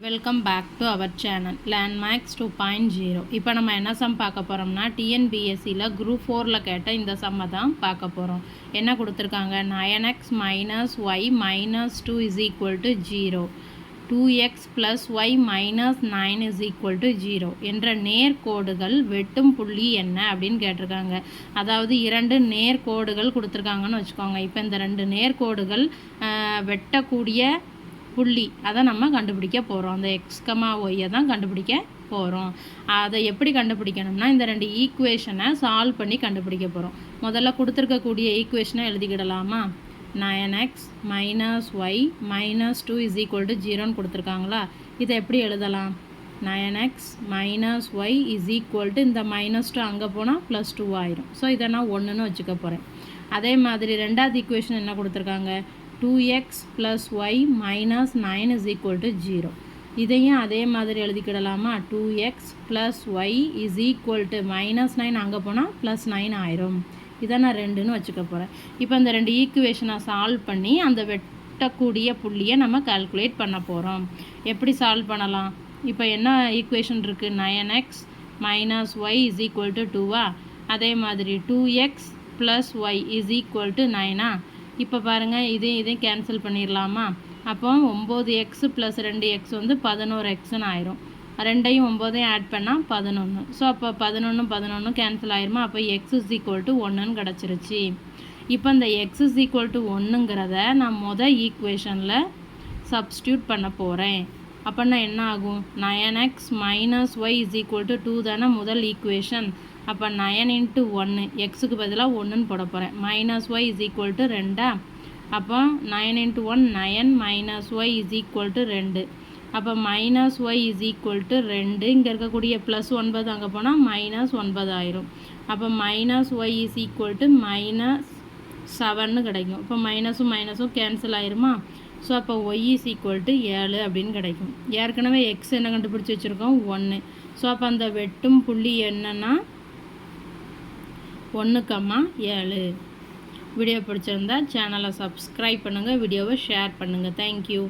Welcome back to our channel landmarks two point zero இப்போ நம்ம என்ன சம் பார்க்க போகிறோம்னா டிஎன்பிஎஸ்சியில் குரூப் ஃபோரில் கேட்ட இந்த சம்மை தான் பார்க்க போகிறோம் என்ன கொடுத்துருக்காங்க? Nine x minus y minus two is equal to zero two x plus y minus nine is equal to zero என்ற நேர்கோடுகள் வெட்டும் புள்ளி என்ன அப்படின்னு கேட்டிருக்காங்க. அதாவது இரண்டு நேர்கோடுகள் கொடுத்துருக்காங்கன்னு வச்சுக்கோங்க. இப்போ இந்த ரெண்டு நேர்கோடுகள் வெட்டக்கூடிய புள்ளி. அதை நம்ம கண்டுபிடிக்க போகிறோம் அந்த எக்ஸ்கமா ஒய்யை தான் கண்டுபிடிக்க போகிறோம் அதை எப்படி கண்டுபிடிக்கணும்னா இந்த ரெண்டு ஈக்குவேஷனை சால்வ் பண்ணி கண்டுபிடிக்க போகிறோம் முதல்ல கொடுத்துருக்கக்கூடிய ஈக்குவேஷனை எழுதிக்கிடலாமா? Nine x minus y minus two is equal to ஜீரோன்னு கொடுத்துருக்காங்களா? இதை எப்படி எழுதலாம்? Nine x minus y is equal to இந்த மைனஸ் டூ அங்கே போனால் ப்ளஸ் டூ ஆயிரும். ஸோ இதை நான் ஒன்றுன்னு வச்சுக்க போகிறேன் அதே மாதிரி ரெண்டாவது ஈக்குவேஷன் என்ன கொடுத்துருக்காங்க? Two x plus y minus nine is equal to zero இதையும் அதே மாதிரி எழுதிக்கிடலாமா? Two x plus y is equal to minus nine அங்கே போனால் ப்ளஸ் நைன் ஆயிரும். இதை நான் ரெண்டுன்னு வச்சுக்க போகிறேன் இப்போ இந்த ரெண்டு ஈக்குவேஷனை சால்வ் பண்ணி அந்த வெட்டக்கூடிய புள்ளியை நம்ம கால்குலேட் பண்ண போகிறோம் எப்படி சால்வ் பண்ணலாம்? இப்போ என்ன ஈக்குவேஷன் இருக்குது nine x minus y is equal to டூவா அதே மாதிரி two x plus y is equal to நைனா இப்போ பாருங்கள் இதையும் இதையும் கேன்சல் பண்ணிடலாமா அப்போ ஒம்பது எக்ஸ் ப்ளஸ் ரெண்டு எக்ஸ் வந்து பதினோரு எக்ஸ்னு ஆயிரும். ரெண்டையும் ஒம்போதையும் ஆட் பண்ணால் பதினொன்று ஸோ அப்போ பதினொன்று பதினொன்று கேன்சல் ஆயிருமா? அப்போ எக்ஸ் இஸ் ஈக்குவல் டு ஒன்றுன்னு கிடச்சிருச்சு. இப்போ இந்த எக்ஸ் இஸ் ஈக்குவல் டு ஒன்றுங்கிறத நான் மொதல் ஈக்குவேஷனில் சப்ஸ்டியூட் பண்ண போகிறேன் அப்படின்னா என்ன ஆகும்? Nine x minus y is equal to two தானே முதல் ஈக்குவேஷன் அப்போ நயன் இன்ட்டு ஒன்று எக்ஸுக்கு பதிலாக ஒன்றுன்னு போட போகிறேன் minus y is equal to ரெண்டா? அப்போ nine into one nine minus y is equal to ரெண்டு. அப்போ minus y is equal to ரெண்டு. இங்கே இருக்கக்கூடிய ப்ளஸ் ஒன்பது அங்கே போனால் மைனஸ் ஒன்பது ஆயிரும். அப்போ minus y is equal to minus செவன்னு கிடைக்கும். இப்போ மைனஸும் மைனஸும் கேன்சல் ஆயிருமா? ஸோ அப்போ ஒய் இஸ் ஈக்குவல் டு ஏழு அப்படின்னு கிடைக்கும். ஏற்கனவே எக்ஸ் என்ன கண்டுபிடிச்சி வச்சுருக்கோம்? ஒன்று ஸோ அப்போ அந்த வெட்டும் புள்ளி என்னென்னா ஒன்று கம்மா ஏழு. வீடியோ பிடிச்சிருந்தா சேனலை சப்ஸ்கிரைப் பண்ணுங்கள் வீடியோவை ஷேர் பண்ணுங்கள் தேங்க்யூ